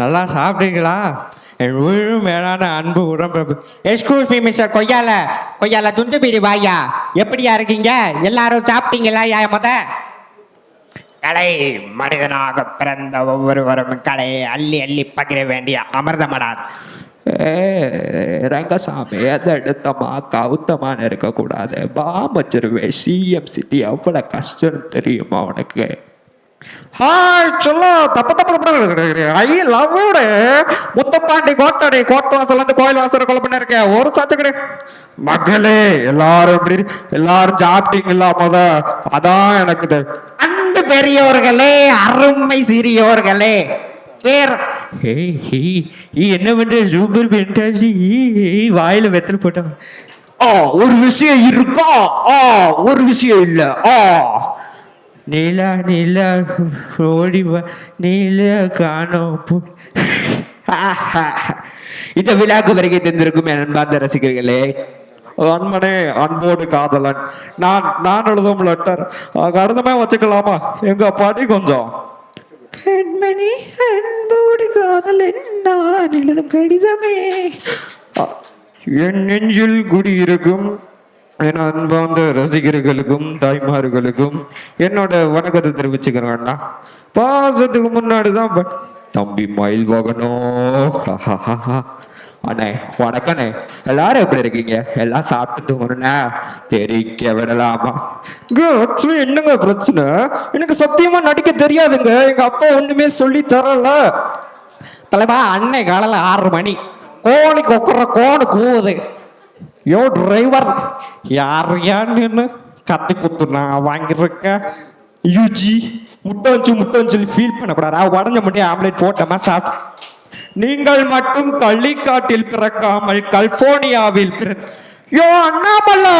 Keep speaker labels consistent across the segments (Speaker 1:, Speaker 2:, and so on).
Speaker 1: நல்லா சாப்பிட்டீங்களா? என் உயிரும் மேலான அன்பு உடம்பு. எக்ஸ்கூஸ் மீ மிஸ்டர் கொய்யால. கொய்யால துண்டு பீடி வாயா எப்படியா இருக்கீங்க? எல்லாரும் சாப்பிட்டீங்களா? யா முத. கலை மனிதனாக பிறந்த ஒவ்வொருவரும் கலையை அள்ளி அள்ளி பகிர வேண்டிய அமிர்தமடா
Speaker 2: ரங்கசாமி எதை எடுத்தமா கவுத்தமான இருக்கக்கூடாது. பாமச்சிருவேன் சிஎம் சிட்டி எவ்வளோ கஷ்டம் தெரியுமா உனக்கு?
Speaker 1: ஹாய் சொல்லோ. தப்பு தப்பு தப்பு ஐ லவ் யூடு முத்தப்பாண்டி கோட்டடி கோட்டை வாசல் வந்து கோயில் வாசல் கொலை பண்ணிருக்கேன் ஒரு சாச்சு கிடையாது மகளே எல்லாரும் எப்படி எல்லாரும் சாப்பிட்டீங்களா முத? அதான் எனக்கு அன்பு பெரியோர்களே அருமை சிறியோர்களே. பேர்
Speaker 2: என்ன பண்ற? சூப்பர் பென்டாசி வாயில வெத்தல் போட்டான்
Speaker 1: ஆ ஒரு விஷயம் இருக்கா? ஆ ஒரு விஷயம் இல்ல. ஆ.
Speaker 2: நீலா நீலா ஓடி நீலா காணோம்
Speaker 1: இந்த விழாக்கு வருகை தந்திருக்கும் என் அன்பார்ந்த ரசிகர்களே
Speaker 2: அன்பனே அன்போடு காதலன். நான் நான் எழுதும் லெட்டர் கடிதமே வச்சுக்கலாமா? எங்க பாட்டி கொஞ்சம். கண்மணி அன்போடு காதலன் நான் எழுதும் கடிதமே. என் நெஞ்சில் குடியிருக்கும் என் அன்பார்ந்த ரசிகர்களுக்கும் தாய்மார்களுக்கும் என்னோட வணக்கத்தை தெரிவிச்சுக்கிறேன் அண்ணா. பாசத்துக்கு முன்னாடி தான் தம்பி மயில் வாகனம் அண்ணே வணக்கண்ணே. எல்லாரும் எப்படி இருக்கீங்க? எல்லாம் சாப்பிட்டு தூங்கணுண்ணா தெரிக்க விடலாமா?
Speaker 1: என்னங்க பிரச்சனை? எனக்கு சத்தியமா நடிக்க தெரியாதுங்க. எங்க அப்பா ஒண்ணுமே சொல்லி தரல. தலைவா அன்னை காலையில் ஆறு மணி. கோழி கொக்குற கோணு கூவுது. யோ டிரைவர் யார் நின்று கத்தி குத்து நான் வாங்கியிருக்கேன் யூஜி முட்டை வச்சு முட்டை வச்சு சொல்லி ஃபீல் பண்ணக்கூடாது உடஞ்ச முட்டையை ஆம்லேட் போட்டோமா சாப்பிட்டு நீங்கள் மட்டும் கள்ளிக்காட்டில் பிறக்காமல் கல்போனியாவில் பிற யோ அண்ணாமலா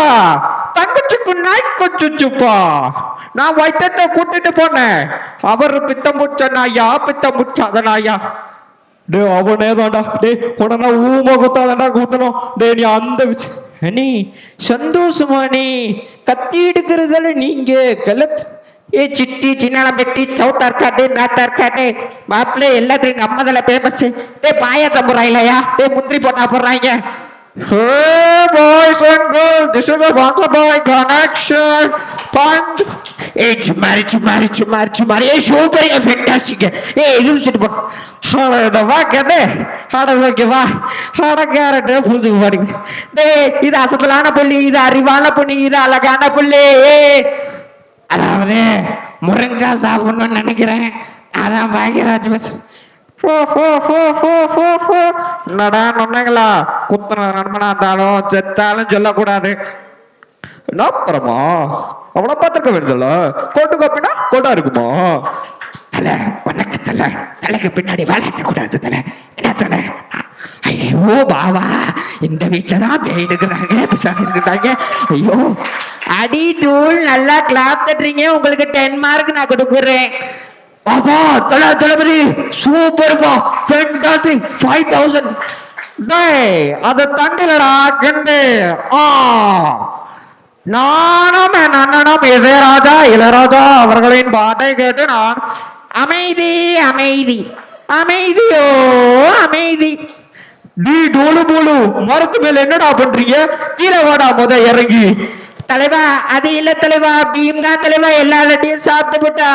Speaker 1: தங்கச்சிக்கு நாய் கொச்சுச்சுப்பா நான் வைத்தத்தை கூட்டிட்டு போனேன் அவர் பித்தம் முச்ச நாயா பித்தம் முச்சாத நாயா டே அவனே தான்டா டே உடனே ஊம குத்தாதாண்டா குத்தணும். டே நீ அந்த விஷயம்
Speaker 2: அண்ணே சந்தோஷமா நீ கத்தி எடுக்கிறதால நீங்க கலத்
Speaker 1: ஏ சிட்டி சின்ன பெட்டி சவுத்தா இருக்காது நாட்டா இருக்காது மாப்பிள்ளை எல்லாத்தையும் நம்மதில் ஃபேமஸ் டே பாயாசம் இல்லையா டே முந்திரி போட்டா போடுறாங்க. Hey boys and girls, this is a Wonderboy connection. Punch. ஏய் சும்மாரி சும்மாரி சும்மாரி சும்மாரி ஏ சூப்பர் ஃபென்டாஸ்டிக் ஏ இது வச்சுட்டு போ ஹாட வா கண்ணே ஹாட ஓகே வா ஹாட கேரட் புரிஞ்சுக்க பாருங்க டேய் இது அசத்தலான புள்ளி இது அறிவான புள்ளி இது அழகான புள்ளி ஏ அதாவது முருங்காய் சாப்பிடணும்னு நினைக்கிறேன் அதான் பாக்கியராஜ் பஸ் என்னடா நொன்னங்களா குத்துன நண்பனா இருந்தாலும் செத்தாலும் சொல்லக்கூடாது
Speaker 2: என்ன அவனை பார்த்துருக்க வேண்டியதில்ல. கோட்டு காப்பினா கோட்டா இருக்குமா?
Speaker 1: தலை உனக்கு தலை. தலைக்கு பின்னாடி விளையாட கூடாது தலை. என்ன தலை? ஐயோ பாவா. இந்த வீட்டில் தான் பேயிடுக்கிறாங்க பிசாசு இருக்கிறாங்க. ஐயோ. அடி தூள் நல்லா கிளாப் தட்டுறீங்க உங்களுக்கு டென் மார்க் நான் கொடுக்குறேன். பாபா தலை தளபதி சூப்பர்ப்பா ஃபென்டாஸ்டிக் ஃபைவ் தௌசண்ட் டேய் அதை தண்டிலடா கண்டு. ஆ. நானும் என் அண்ணனும் இசையராஜா இளையராஜா அவர்களின் பாட்டை கேட்டு நான் அமைதி அமைதி அமைதியோ அமைதி. நீ டோலு போலு மரத்து மேல என்னடா பண்றீங்க? கீழே வாடா முத இறங்கி. தலைவா அது இல்ல தலைவா பீம் தான் தலைவா எல்லா லட்டையும் சாப்பிட்டு போட்டா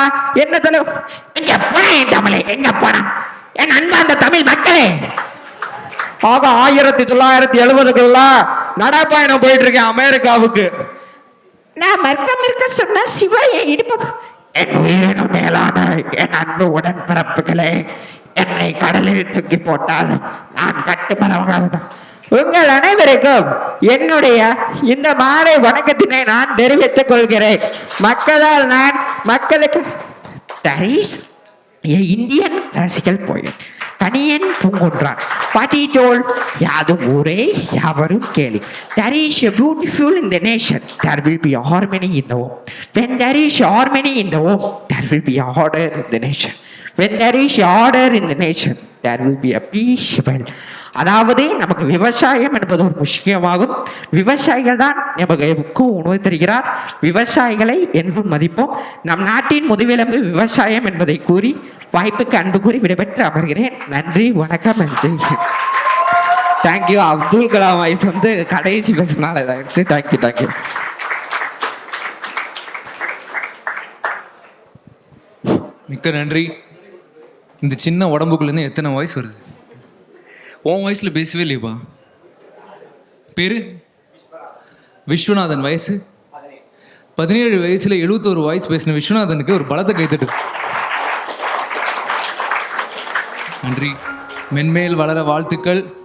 Speaker 1: என்ன தலைவா? எங்க போனா என் தமிழே எங்க போனா? என் அன்பா அந்த தமிழ் மக்களே. ஆக ஆயிரத்தி தொள்ளாயிரத்தி எழுபதுக்குள்ள நடைப்பயணம் போயிட்டு இருக்கேன் அமெரிக்காவுக்கு. நான் மறுக்க மறுக்க சொன்னா சிவாயை என் என் உயிரினும் மேலான என் அன்பு உடன்பிறப்புகளே என்னை கடலில் தூக்கி போட்டாலும் நான் கட்டுமரமாகதான் உங்கள் அனைவருக்கும் என்னுடைய இந்த மாலை வணக்கத்தினை நான் தெரிவித்துக் கொள்கிறேன். மக்களால் நான் மக்களுக்கு there's Indian Indian classical Kaniyan Poongundran what he told யாது ஊரே யாவரும் கேளி there is a beautiful in the nation there will be harmony in the home when there is harmony in the home there will be order in the nation when there is order in the nation there will be a அதாவது நமக்கு விவசாயம் என்பது ஒரு முக்கியமாகும். விவசாயிகள் தான் நமக்கு உணவு தருகிறார். விவசாயிகளை என்றும் மதிப்போம். நம் நாட்டின் முதுகெலும்பு விவசாயம் என்பதை கூறி வாய்ப்புக்கு அன்பு கூறி விடைபெற்று அமர்கிறேன். நன்றி வணக்கம் நன்றி. தேங்க்யூ அப்துல் கலாம் வயசு வந்து கடைசி பேசினால இதாகிடுச்சு தேங்க்யூ தேங்க்யூ
Speaker 3: மிக்க நன்றி. இந்த சின்ன உடம்புக்குள்ளேருந்து எத்தனை வாய்ஸ் வருது? உன் வாய்ஸில் பேசவே இல்லையப்பா. பேரு? விஸ்வநாதன் வயசு பதினேழு வயசுல எழுபத்தோரு வாய்ஸ் பேசின விஸ்வநாதனுக்கு ஒரு பலத்தை கைத்தட்டு நன்றி. மென்மேல் வளர வாழ்த்துக்கள்.